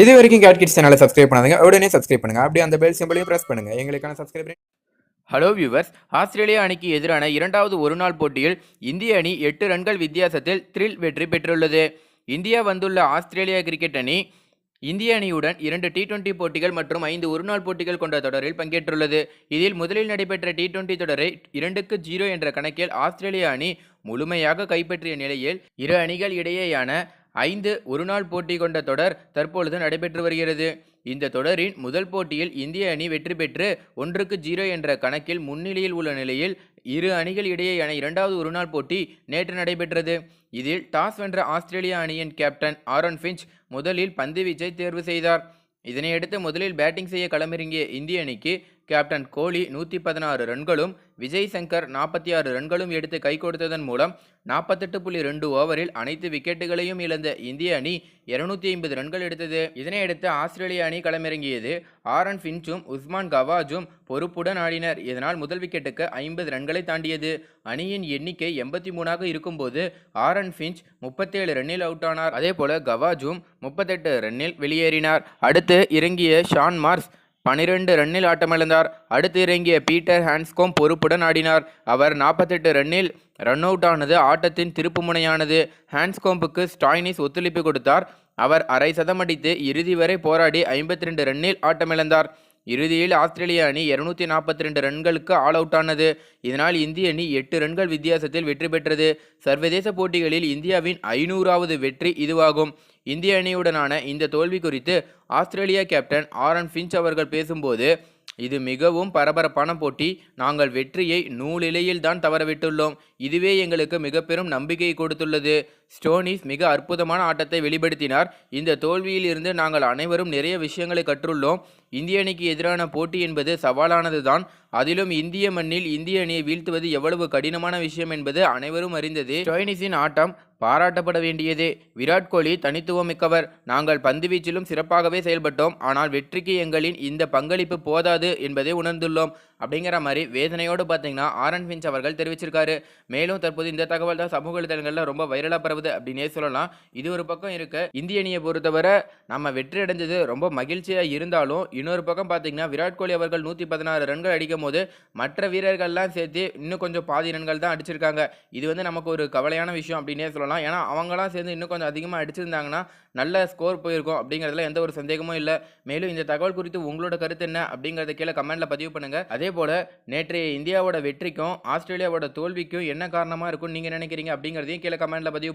இது வரைக்கும் cat kids சேனலை சப்ஸ்கிரைப் பண்ணாதுங்க. உடனே சப்ஸ்கிரைப் பண்ணுங்க. அப்படியே அந்த பெல் சிம்பிளையும் பிரஸ் பண்ணுங்க. எங்களுக்கான சப்ஸ்கிரைப் ஹலோ வியூவர்ஸ் ஆஸ்திரேலியா அணிக்கு எதிரான இரண்டாவது ஒருநாள் போட்டியில் இந்திய அணி எட்டு ரன்கள் வித்தியாசத்தில் த்ரில் வெற்றி பெற்றுள்ளது. இந்தியா வந்துள்ள ஆஸ்திரேலியா கிரிக்கெட் அணி இந்திய அணியுடன் இரண்டு டி டுவெண்டி போட்டிகள் மற்றும் ஐந்து ஒருநாள் போட்டிகள் கொண்ட தொடரில் பங்கேற்றுள்ளது. இதில் முதலில் நடைபெற்ற டி டுவெண்டி தொடரை இரண்டுக்கு ஜீரோ என்ற கணக்கில் ஆஸ்திரேலியா அணி முழுமையாக கைப்பற்றிய நிலையில் இரு அணிகள் இடையேயான ஐந்து ஒருநாள் போட்டி கொண்ட தொடர் தற்பொழுது நடைபெற்று வருகிறது. இந்த தொடரின் முதல் போட்டியில் இந்திய அணி வெற்றி பெற்று ஒன்றுக்கு ஜீரோ என்ற கணக்கில் முன்னிலையில் உள்ள நிலையில் இரு அணிகள் இடையேயான இரண்டாவது ஒருநாள் போட்டி நேற்று நடைபெற்றது. இதில் டாஸ் வென்ற ஆஸ்திரேலியா அணியின் கேப்டன் ஆரோன் ஃபின்ச் முதலில் பந்துவீச்சை தேர்வு செய்தார். இதனையடுத்து முதலில் பேட்டிங் செய்ய களமிறங்கிய இந்திய அணிக்கு கேப்டன் கோலி நூற்றி பதினாறு ரன்களும் விஜய் சங்கர் நாற்பத்தி ஆறு ரன்களும் எடுத்து கை கொடுத்ததன் மூலம் நாற்பத்தெட்டு புள்ளி ரெண்டு ஓவரில் அனைத்து விக்கெட்டுகளையும் இழந்த இந்திய அணி இருநூத்தி ஐம்பது ரன்கள் எடுத்தது. இதனையடுத்து ஆஸ்திரேலிய அணி களமிறங்கியது. ஆரன் ஃபின்ச்சும் உஸ்மான் கவாஜும் பொறுப்புடன் ஆடினர். இதனால் முதல் விக்கெட்டுக்கு ஐம்பது ரன்களை தாண்டியது. அணியின் எண்ணிக்கை எண்பத்தி மூணாக இருக்கும்போது ஆரன் ஃபின்ச் முப்பத்தேழு ரன்னில் அவுட் ஆனார். அதேபோல கவாஜும் முப்பத்தெட்டு ரன்னில் வெளியேறினார். அடுத்து இறங்கிய ஷான் மார்ஸ் பனிரெண்டு ரன்னில் ஆட்டமிழந்தார். அடுத்து இறங்கிய பீட்டர் ஹான்ஸ்கோம் பொறுப்புடன் ஆடினார். அவர் நாற்பத்தெட்டு ரன்னில் ரன் அவுட் ஆனது ஆட்டத்தின் திருப்புமுனையானது. ஹான்ஸ்கோம்புக்கு ஸ்டாய்னிஸ் ஒத்துழைப்பு கொடுத்தார். அவர் அரை சதம் அடித்து இறுதி வரை போராடி ஐம்பத்தி ரெண்டு ரன்னில் ஆட்டமிழந்தார். இறுதியில் ஆஸ்திரேலிய அணி இருநூத்தி நாற்பத்தி ரெண்டு ரன்களுக்கு ஆல் அவுட் ஆனது. இதனால் இந்திய அணி எட்டு ரன்கள் வித்தியாசத்தில் வெற்றி பெற்றது. சர்வதேச போட்டிகளில் இந்தியாவின் ஐநூறாவது வெற்றி இதுவாகும். இந்திய அணியுடனான இந்த தோல்வி குறித்து ஆஸ்திரேலியா கேப்டன் ஆரன் ஃபின்ச் அவர்கள் பேசும்போது இது மிகவும் பரபரப்பான போட்டி. நாங்கள் வெற்றியை நூலிலையில் தான் தவறவிட்டுள்ளோம். இதுவே எங்களுக்கு மிக பெரும் நம்பிக்கையை கொடுத்துள்ளது. ஸ்டோனிஸ் மிக அற்புதமான ஆட்டத்தை வெளிப்படுத்தினார். இந்த தோல்வியில் இருந்து நாங்கள் அனைவரும் நிறைய விஷயங்களை கற்றுள்ளோம். இந்திய அணிக்கு எதிரான போட்டி என்பது சவாலானது தான் அதிலும் இந்திய மண்ணில் இந்திய அணியை வீழ்த்துவது எவ்வளவு கடினமான விஷயம் என்பது அனைவரும் அறிந்தது. ஸ்டோனிஸின் ஆட்டம் பாராட்டப்பட வேண்டியதே. விராட் கோலி தனித்துவம் மிக்கவர் நாங்கள் பந்துவீச்சிலும் சிறப்பாகவே செயல்பட்டோம். ஆனால் வெற்றிக்கு எங்களின் இந்த பங்களிப்பு போதாது என்பதை உணர்ந்துள்ளோம். அப்படிங்கிற மாதிரி வேதனையோடு பார்த்தீங்கன்னா ஆரன் ஃபின்ச் அவர்கள் தெரிவிச்சிருக்காரு. மேலும் தற்போது இந்த தகவல் தான் சமூக வலைதளங்களில் ரொம்ப வைரலாக பரவுது அப்படின்னே சொல்லலாம். இது ஒரு பக்கம் இருக்க இந்திய அணியை பொறுத்தவரை நம்ம வெற்றி அடைஞ்சது ரொம்ப மகிழ்ச்சியாக இருந்தாலும் இன்னொரு பக்கம் பார்த்தீங்கன்னா விராட் கோலி அவர்கள் நூற்றி பதினாறு ரன்கள் அடிக்கும் போது மற்ற வீரர்கள்லாம் சேர்த்து இன்னும் கொஞ்சம் பாதி ரன்கள் தான் அடிச்சிருக்காங்க. இது வந்து நமக்கு ஒரு கவலையான விஷயம் அப்படின்னே சொல்லலாம். ஏன்னா அவங்களாம் சேர்ந்து இன்னும் கொஞ்சம் அதிகமாக அடிச்சிருந்தாங்கன்னா நல்ல ஸ்கோர் போயிருக்கும் அப்படிங்கிறதுல எந்த ஒரு சந்தேகமும் இல்லை. மேலும் இந்த தகவல் குறித்து உங்களோட கருத்து என்ன அப்படிங்கிறத கீழே கமெண்ட்டில் பதிவு பண்ணுங்க. அதே போல நேற்றைய இந்தியாவோட வெற்றிக்கும் ஆஸ்திரேலியாவோட தோல்விக்கும் என்ன காரணமாக இருக்கும்னு நீங்க நினைக்கிறீங்க அப்படிங்கிறதையும் கீழே கமெண்ட்டில் பதிவு